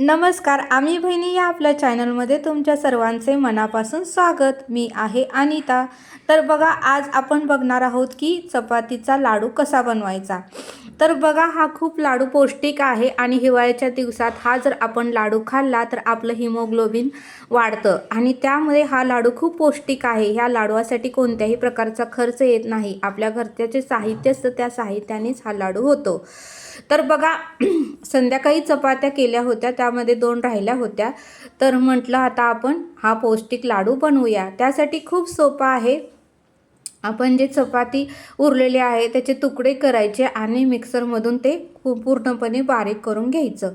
नमस्कार आम्ही बहिणी या आपल्या चॅनलमध्ये तुमच्या सर्वांचे मनापासून स्वागत. मी आहे अनिता. तर बघा आज आपण बघणार आहोत की चपातीचा लाडू कसा बनवायचा. तर बघा हा खूप लाडू पौष्टिक आहे आणि हिवाळ्याच्या दिवसात हा जर आपण लाडू खाल्ला तर आपलं हिमोग्लोबिन वाढतं आणि त्यामुळे हा लाडू खूप पौष्टिक आहे. ह्या लाडूसाठी कोणत्याही प्रकारचा खर्च येत नाही. आपल्या घरच्याचे साहित्य असतं त्या साहित्यानेच हा लाडू होतो. तर बघा संध्याकाळी चपात्या केल्या होत्या त्या त्यामध्ये दोन राहिल्या होत्या. तर म्हटलं आता आपण हा पौष्टिक लाडू बनवूया. त्यासाठी खूप सोपा आहे. आपण जे चपाती उरलेले आहे त्याचे तुकडे करायचे आणि मिक्सरमधून ते पूर्णपणे बारीक करून घ्यायचं.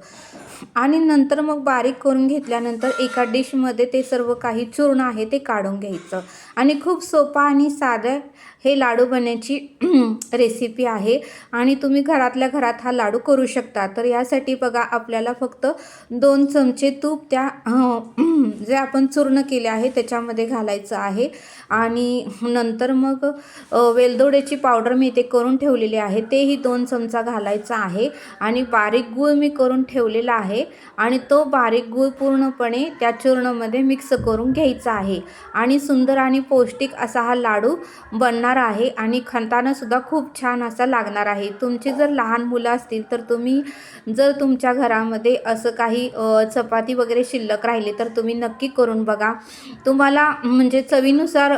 आणि नंतर मग बारीक करून घेतल्यानंतर एका डिशमध्ये ते सर्व काही चूर्ण आहे ते काढून घ्यायचं. आणि खूप सोपा आणि साधं हे लाडू बनण्याची रेसिपी आहे. आणि तुम्ही घरातल्या घरात हा लाडू करू शकता. तर यासाठी बघा आपल्याला फक्त दोन चमचे तूप त्या जे आपण चूर्ण केले आहे त्याच्यामध्ये घालायचं आहे. आणि नंतर मग वेलदोड्याची पावडर मी इथे करून ठेवलेली आहे. तेही दोन चमचा घालायचा आहे. आणि बारीक गूळ मी करून ठेवलेला आहे. आणि तो बारीक गूळ पूर्णपणे त्या चूर्णामध्ये मिक्स करून घ्यायचा आहे. आणि सुंदर आणि पौष्टिक असा हा लाडू बनणार आहे आणि खाताना सुद्धा खूप छान असा लागणार आहे. तुमची जर लहान मुलं असतील तर तुम्ही जर तुमच्या घरामध्ये असं काही चपाती वगैरे शिल्लक राहिले तर तुम्ही नक्की करून बघा. तुम्हाला म्हणजे चवीनुसार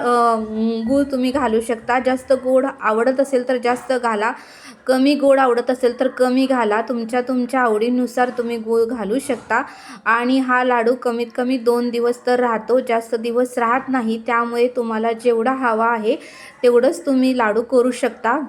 गूळ तुम्ही घालू शकता. जास्त गोड आवडत असेल तर जास्त घाला. कमी गोड आवडत असेल तर कमी घाला. तुमच्या तुमच्या आवडीनुसार तुम्ही गूळ घालू शकता. आणि हा लाडू कमीत कमी दोन दिवस तर राहतो जास्त दिवस राहत नाही. त्यामुळे तुम्हाला जेवढा हवा आहे तेवढंच तुम्ही लाडू करू शकता.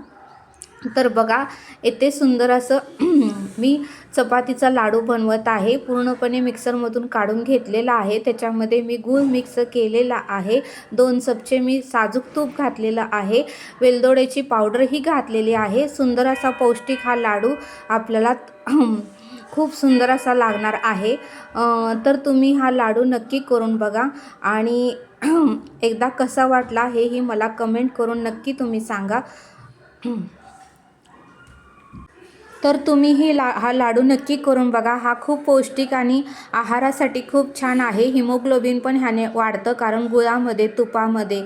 तर बघा येथे सुंदर असं मी चपातीचा लाडू बनवत आहे. पूर्णपणे मिक्सरमधून काढून घेतलेला आहे. त्याच्यामध्ये मी गूळ मिक्स केलेला आहे. दोन चपचे मी साजूक तूप घातलेलं आहे. वेलदोड्याची पावडरही घातलेली आहे. सुंदर असा पौष्टिक हा लाडू आपल्याला खूप सुंदर असा लागणार आहे. तर तुम्ही हा लाडू नक्की करून बघा. आणि एकदा कसा वाटला हेही मला कमेंट करून नक्की तुम्ही सांगा. तर तुम्ही ही ला हा लाडू नक्की करून बघा. हा खूप पौष्टिक आणि आहारासाठी खूप छान आहे. हिमोग्लोबिन पण ह्याने वाढतं कारण गुळामध्ये तुपामध्ये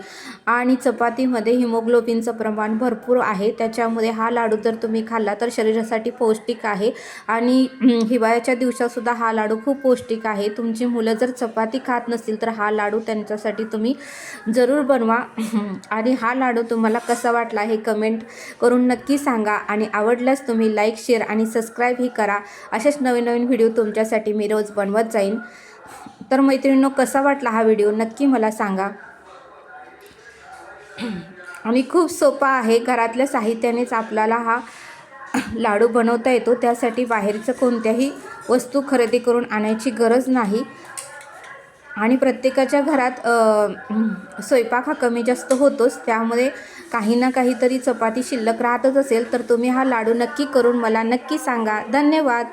आणि चपातीमध्ये हिमोग्लोबिनचं प्रमाण भरपूर आहे. त्याच्यामुळे हा लाडू जर तुम्ही खाल्ला तर शरीरासाठी पौष्टिक आहे आणि हिवाळ्याच्या दिवसातसुद्धा हा लाडू खूप पौष्टिक आहे. तुमची मुलं जर चपाती खात नसतील तर हा लाडू त्यांच्यासाठी तुम्ही जरूर बनवा. आणि हा लाडू तुम्हाला कसा वाटला हे कमेंट करून नक्की सांगा. आणि आवडल्यास तुम्ही लाईक शेअर आणि सबस्क्राईबही करा. असेच नवीन नवीन व्हिडिओ तुमच्यासाठी मी रोज बनवत जाईन. तर मैत्रिणींनो कसा वाटला हा व्हिडिओ नक्की मला सांगा. आणि खूप सोपा आहे. घरातल्या साहित्यानेच आपल्याला हा लाडू बनवता येतो. त्यासाठी बाहेरचं कोणत्याही वस्तू खरेदी करून आणायची गरज नाही. आणि प्रत्येकाच्या घरात स्वयंपाक हा कमी जास्त होतोच. त्यामुळे काही ना काहीतरी चपाती शिल्लक राहतच असेल तर तुम्ही हा लाडू नक्की करून मला नक्की सांगा. धन्यवाद.